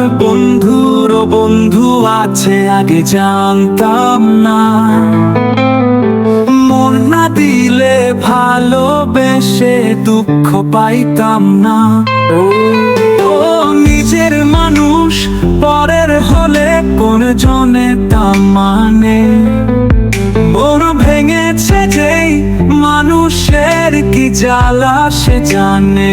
বন্ধুর বন্ধু আছে, আগে জানতাম না। মন না দিলে ভালোবেসে দুঃখ পাইতাম না। ও নিজের মানুষ, পরের হলে কোন জনে তা মানে? মন ভেঙেছে যেই মানুষের কি জ্বালা সে জানে।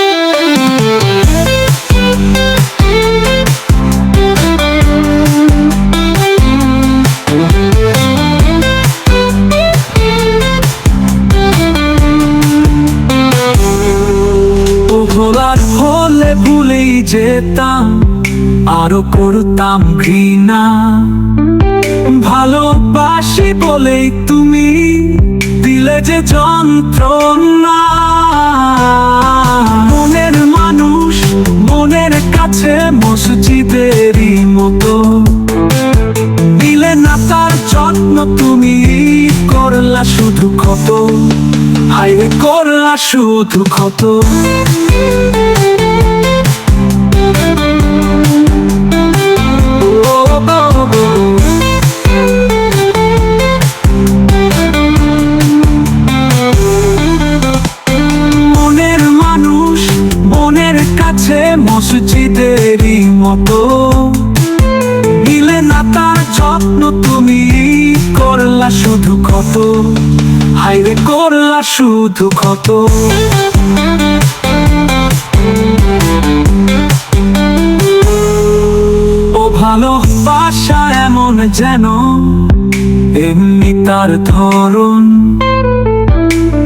যেতাম, আরও করতাম ঘৃণা। ভালোবাসি বলেই তুমি দিলে যে যন্ত্রণা। মনের মানুষ, মনের কাছে মসজিদেরই মতো। দিলে না তার যত্ন তুমি করলা শুধু ক্ষত। হাইরে করলা শুধু ক্ষত। মসজিদেরই মতো। দিলে না তার যত্ন তুমি করলা শুধু ক্ষত হাইরে করলা শুধু ক্ষত ও ভালোবাসা এমন যেন, এমনি তার ধরন।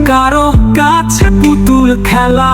কারও কাছে পুতুল খেলা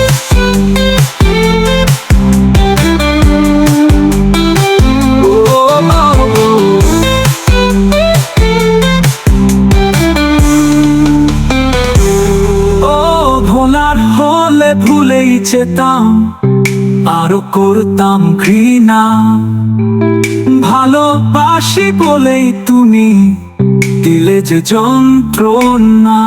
ভুলেই যেতাম আরও করতাম ঘৃণা। ভালোবাসি বলেই তুমি দিলে যে যন্ত্রণা।